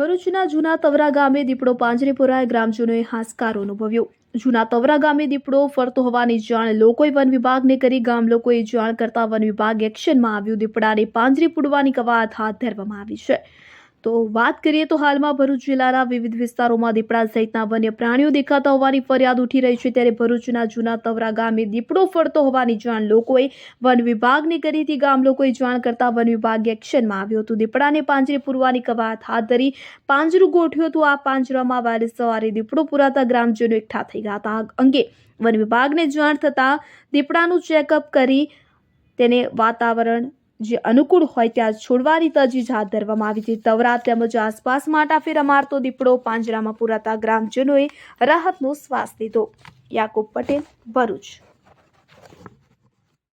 ભરૂચના જૂના તવરા ગામે દીપડો પાંજરેપુરાએ ગ્રામજનોએ હાશકારો અનુભવ્યો. જૂના તવરા ગામે દીપડો ફરતો હોવાની જાણ લોકોએ વન વિભાગને કરી, ગામ લોકોએ જાણ કરતા વન વિભાગ એક્શનમાં આવ્યું. દીપડાને પાંજરે પુડવાની કવાયત હાથ ધરવામાં આવી છે. તો વાત કરીએ તો હાલમાં ભરૂચ જિલ્લાના વિવિધ વિસ્તારોમાં દીપડા સહિતના વન્ય પ્રાણીઓ દેખાતા હોવાની ફરિયાદ ઉઠી રહી છે. ત્યારે ભરૂચના જૂના તવરા ગામે દીપડો ફરતો હોવાની જાણ લોકોએ વન વિભાગને કરી હતી. ગામ લોકોએ જાણ કરતા વન વિભાગ એક્શનમાં આવ્યું હતું. દીપડાને પાંજરે પૂરવાની કવાયત હાથ ધરી પાંજરું ગોઠવ્યું હતું. આ પાંજરામાં વારે સવારે દીપડો પુરાતા ગ્રામજનો એકઠા થઈ ગયા હતા. અંગે વન વિભાગને જાણ થતાં દીપડાનું ચેકઅપ કરી તેને વાતાવરણ જે અનુકૂળ હોય ત્યાં છોડવાની તજવીજ હાથ ધરવામાં આવી હતી. તવરા તેમજ આસપાસ આટાફેરા મારતો દીપડો પાંજરામાં પુરાતા ગ્રામજનોએ રાહતનો શ્વાસ લીધો. યાકુબ પટેલ, ભરૂચ.